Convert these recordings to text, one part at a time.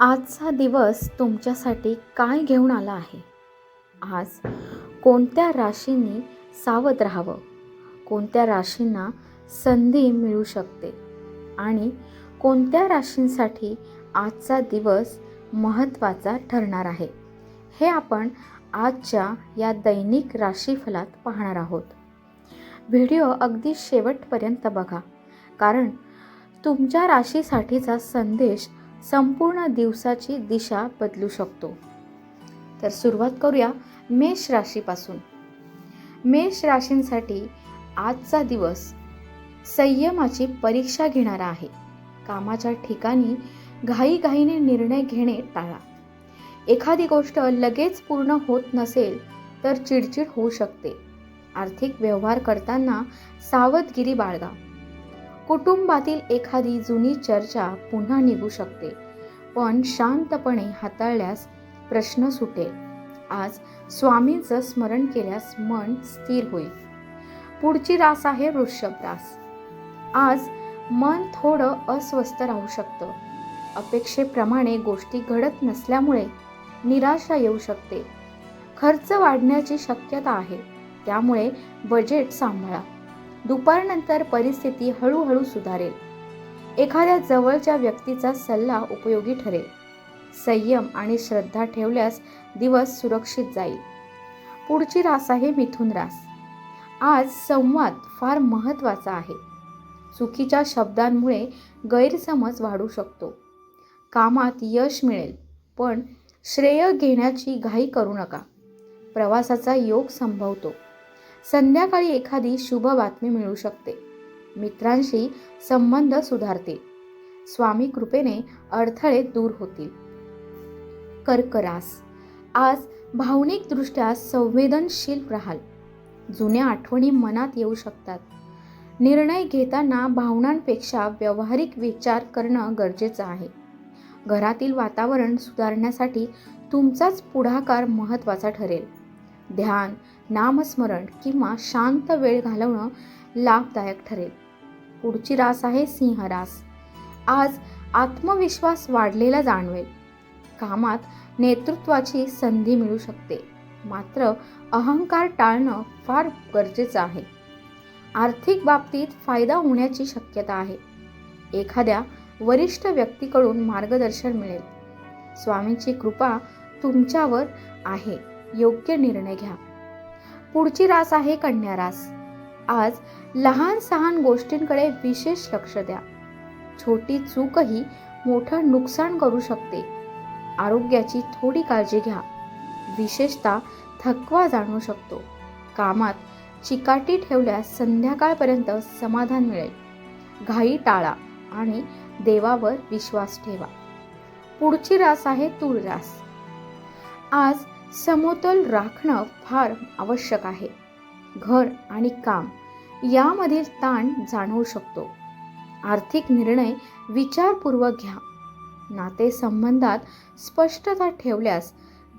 आजचा दिवस तुमच्यासाठी काय घेऊन आला आहे? आज कोणत्या राशींनी सावध राहावं? कोणत्या राशींना संधी मिळू शकते? आणि कोणत्या राशींसाठी आजचा दिवस महत्त्वाचा ठरणार आहे? हे आपण आजच्या या दैनिक राशीफलात पाहणार आहोत. व्हिडिओ अगदी शेवटपर्यंत बघा कारण तुमच्या राशीसाठीचा संदेश संपूर्ण दिवसाची दिशा बदलू शकतो. तर सुरुवात करूया मेष राशीपासून. मेष राशींसाठी आजचा दिवस संयमाची परीक्षा घेणारा आहे. कामाच्या ठिकाणी घाईघाईने निर्णय घेणे टाळा. एखादी गोष्ट लगेच पूर्ण होत नसेल तर चिडचिड होऊ शकते. आर्थिक व्यवहार करताना सावधगिरी बाळगा. कुटुंबातील एखादी जुनी चर्चा पुन्हा निघू शकते. पण शांतपणे हाताळल्यास प्रश्न सुटेल. आज स्वामींचं स्मरण केल्यास मन स्थिर होईल. पुढची रास आहे वृषभ रास आज मन थोडं अस्वस्थ राहू शकतं. अपेक्षेप्रमाणे गोष्टी घडत नसल्यामुळे निराशा येऊ शकते. खर्च वाढण्याची शक्यता आहे. त्यामुळे बजेट सांभाळा. दुपारनंतर परिस्थिती हळूहळू सुधारेल. एखाद्या जवळच्या व्यक्तीचा सल्ला उपयोगी ठरेल. संयम आणि श्रद्धा ठेवल्यास दिवस सुरक्षित जाईल. पुढची रास आहे मिथुन रास. आज संवाद फार महत्त्वाचा आहे. चुकीच्या शब्दांमुळे गैरसमज वाढू शकतो. कामात यश मिळेल पण श्रेय घेण्याची घाई करू नका. प्रवासाचा योग संभवतो. संध्याकाळी एखादी शुभ बातमी मिळू शकते. मित्रांशी संबंध सुधारतील. स्वामी कृपेने अडथळे दूर होतील. कर्करास. आज भावनिकदृष्ट्या संवेदनशील राहाल. जुन्या आठवणी मनात येऊ शकतात. निर्णय घेताना भावनांपेक्षा व्यावहारिक विचार करणं गरजेचं आहे. घरातील वातावरण सुधारण्यासाठी तुमचाच पुढाकार महत्त्वाचा ठरेल. ध्यान नामस्मरण किंवा शांत वेळ घालवणं लाभदायक ठरेल. पुढची रास आहे सिंह रास. आज आत्मविश्वास वाढलेला जाणवेल. कामात नेतृत्वाची संधी मिळू शकते. मात्र अहंकार टाळणं फार गरजेचं आहे. आर्थिक बाबतीत फायदा होण्याची शक्यता आहे. एखाद्या वरिष्ठ व्यक्तीकडून मार्गदर्शन मिळेल. स्वामींची कृपा तुमच्यावर आहे. योग्य निर्णय घ्या. पुढची रास आहे कन्या रास. आज लहान सहान गोष्टींकडे विशेष लक्ष द्या. छोटी चूकही मोठं नुकसान करू शकते. आरोग्याची थोडी काळजी घ्या. विशेषतः थकवा जाणवू शकतो. कामात चिकाटी ठेवल्यास संध्याकाळपर्यंत समाधान मिळेल. घाई टाळा आणि देवावर विश्वास ठेवा. पुढची रास आहे तूळ रास आज समतोल राखणं फार आवश्यक आहे. घर आणि काम यामधील ताण जाणवू शकतो. आर्थिक निर्णय विचारपूर्वक घ्या. नातेसंबंधात स्पष्टता ठेवल्यास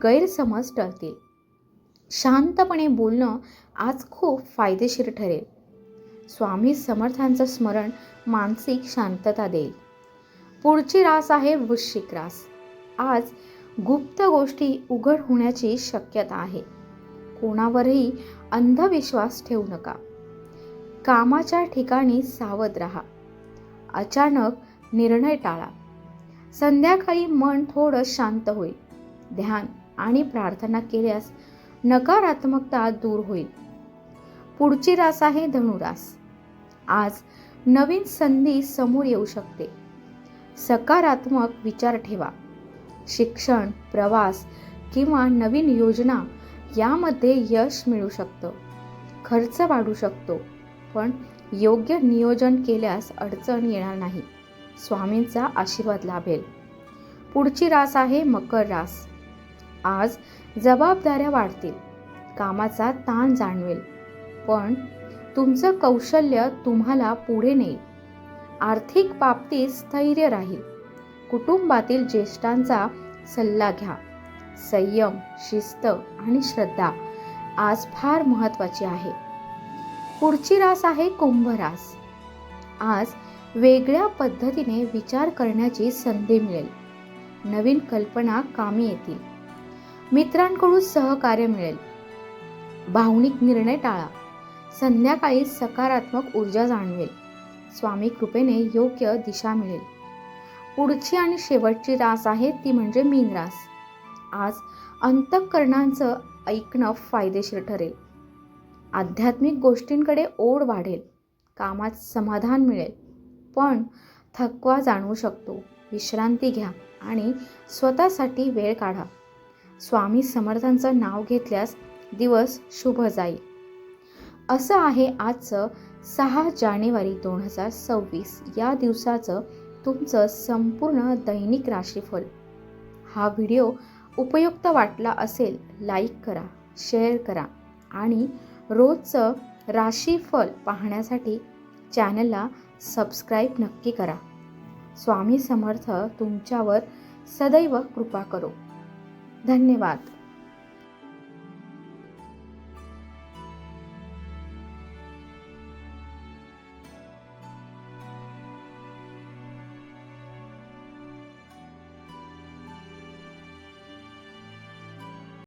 गैरसमज टळतील. शांतपणे बोलणं आज खूप फायदेशीर ठरेल. स्वामी समर्थांचं स्मरण मानसिक शांतता देईल. पुढची रास आहे वृश्चिक रास. आज गुप्त गोष्टी उघड होण्याची शक्यता आहे. कोणावरही अंधविश्वास ठेवू नका. कामाच्या ठिकाणी सावध राहा. अचानक निर्णय टाळा. संध्याकाळी मन थोडं शांत होईल. ध्यान आणि प्रार्थना केल्यास नकारात्मकता दूर होईल. पुढची रास आहे धनुरास. आज नवीन संधी समोर येऊ शकते. सकारात्मक विचार ठेवा. शिक्षण प्रवास किंवा नवीन योजना यामध्ये यश मिळू शकतं. खर्च वाढू शकतो पण योग्य नियोजन केल्यास अडचण येणार नाही. स्वामींचा आशीर्वाद लाभेल. पुढची रास आहे मकर रास. आज जबाबदाऱ्या वाढतील कामाचा ताण जाणवेल पण तुमचं कौशल्य तुम्हाला पुढे नेईल. आर्थिक बाबतीत स्थैर्य राहील. कुटुंबातील ज्येष्ठांचा सल्ला घ्या. संयम शिस्त आणि श्रद्धा आज फार महत्त्वाची आहे. पुढची रास आहे कुंभ रास. आज वेगळ्या पद्धतीने विचार करण्याची संधी मिळेल. नवीन कल्पना कामी येतील. मित्रांकडून सहकार्य मिळेल. भावनिक निर्णय टाळा. संध्याकाळी सकारात्मक ऊर्जा जाणवेल. स्वामी कृपेने योग्य दिशा मिळेल. पुढची आणि शेवटची रास आहे ती म्हणजे मीन रास. आज अंतःकरणांचं ऐकणं फायदेशीर ठरेल. आध्यात्मिक गोष्टींकडे ओढ वाढेल. कामात समाधान मिळेल. पण थकवा जाणवू शकतो. विश्रांती घ्या आणि स्वतःसाठी वेळ काढा. स्वामी समर्थांचं नाव घेतल्यास दिवस शुभ जाईल. असं आहे आजचं सहा जानेवारी दोन हजार सव्वीस. या दिवसाचं तुमचं संपूर्ण दैनिक राशीफल. हा व्हिडिओ उपयुक्त वाटला असेल लाईक करा शेअर करा आणि रोजचं राशीफल पाहण्यासाठी चॅनलला सबस्क्राईब नक्की करा. स्वामी समर्थ तुमच्यावर सदैव कृपा करो. धन्यवाद.